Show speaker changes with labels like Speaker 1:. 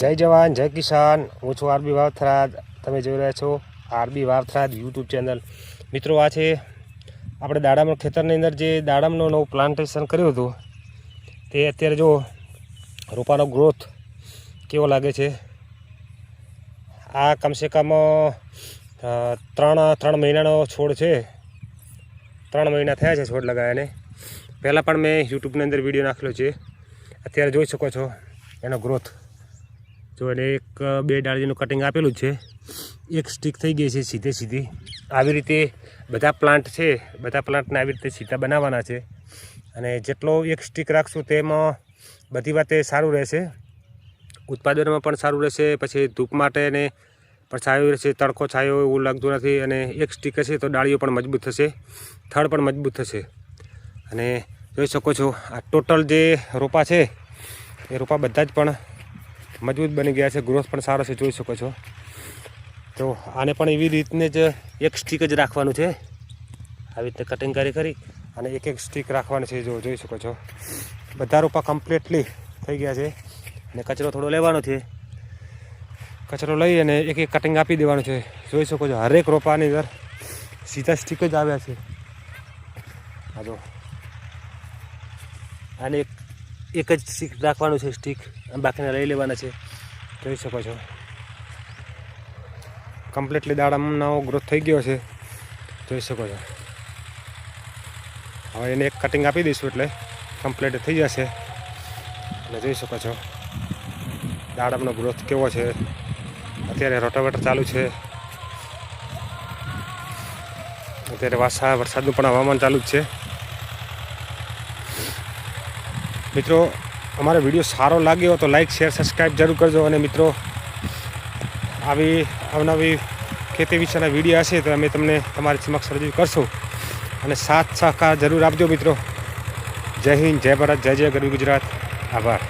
Speaker 1: જય જવાન, જય કિસાન. હું છું આરબી વાવથરાદ. તમે જોઈ રહ્યા છો આરબી વાવથરાદ યુટ્યુબ ચેનલ મિત્રો, આ છે આપણે દાડામણ ખેતરની અંદર જે દાડમનો નવું પ્લાન્ટેશન કર્યું હતું, તે અત્યારે જો રોપાનો ગ્રોથ કેવો લાગે છે? આ કમસે કમ ત્રણ ત્રણ મહિનાનો છોડ છે. ત્રણ મહિના થયા છે છોડ લગાવ્યાને પહેલાં પણ મેં યુટ્યુબની અંદર વીડિયો નાખેલો છે. અત્યારે જોઈ શકો છો એનો ગ્રોથ જો એને એક બે ડાળીનું કટિંગ આપેલું છે, એક સ્ટીક થઈ ગઈ છે સીધે સીધી. આવી રીતે બધા પ્લાન્ટ છે, બધા પ્લાન્ટને આવી રીતે સીધા બનાવવાના છે. અને જેટલો એક સ્ટીક રાખશું તેમાં બધી વાતે સારું રહેશે. ઉત્પાદનમાં પણ સારું રહેશે, પછી ધૂપ માટે એને પણ છાયો રહેશે, તડકો છાયો એવું લાગતું નથી. અને એક સ્ટીક હશે તો ડાળીઓ પણ મજબૂત થશે, થડ પણ મજબૂત થશે. અને જોઈ શકો છો, આ ટોટલ જે રોપા છે, એ રોપા બધા જ પણ મજબૂત બની ગયા છે. ગ્રોથ પણ સારો છે, જોઈ શકો છો. તો આને પણ એવી રીતને જ એક સ્ટીક જ રાખવાનું છે. આવી રીતે કટિંગ કરી કરી અને એક એક સ્ટીક રાખવાનું છે, જો જોઈ શકો છો. બધા રોપા કમ્પ્લીટલી થઈ ગયા છે અને કચરો થોડો લેવાનો છે. કચરો લઈ અને એક એક કટિંગ આપી દેવાનું છે. જોઈ શકો છો, હરેક રોપાની અંદર સીધા સ્ટીક જ આવ્યા છે. આ જો. આને એક એક જ સ્ટીક રાખવાનું છે સ્ટીક બાકીના લઈ લેવાના છે. જોઈ શકો છો. કમ્પ્લીટલી દાડામનો ગ્રોથ થઈ ગયો છે. જોઈ શકો છો. હવે એને એક કટિંગ આપી દઈશું એટલે કમ્પ્લીટ થઈ જશે. અને જોઈ શકો છો. દાડમનો ગ્રોથ કેવો છે. અત્યારે રોટાવેટર ચાલુ છે. અત્યારે વાસા વરસાદનું પણ હવામાન ચાલુ જ છે. મિત્રો, અમારો વીડિયો સારો લાગ્યો તો લાઈક શેર સબસ્ક્રાઈબ જરૂર કરજો. અને મિત્રો, આવી અવનવી ખેતી વિશેના વીડિયો હશે તો અમે તમને તમારી સમક્ષ રજૂ કરશું. અને સાથ સહકાર જરૂર આપજો મિત્રો. જય હિન્દ, જય ભારત, જય જય ગરવી ગુજરાત. આભાર.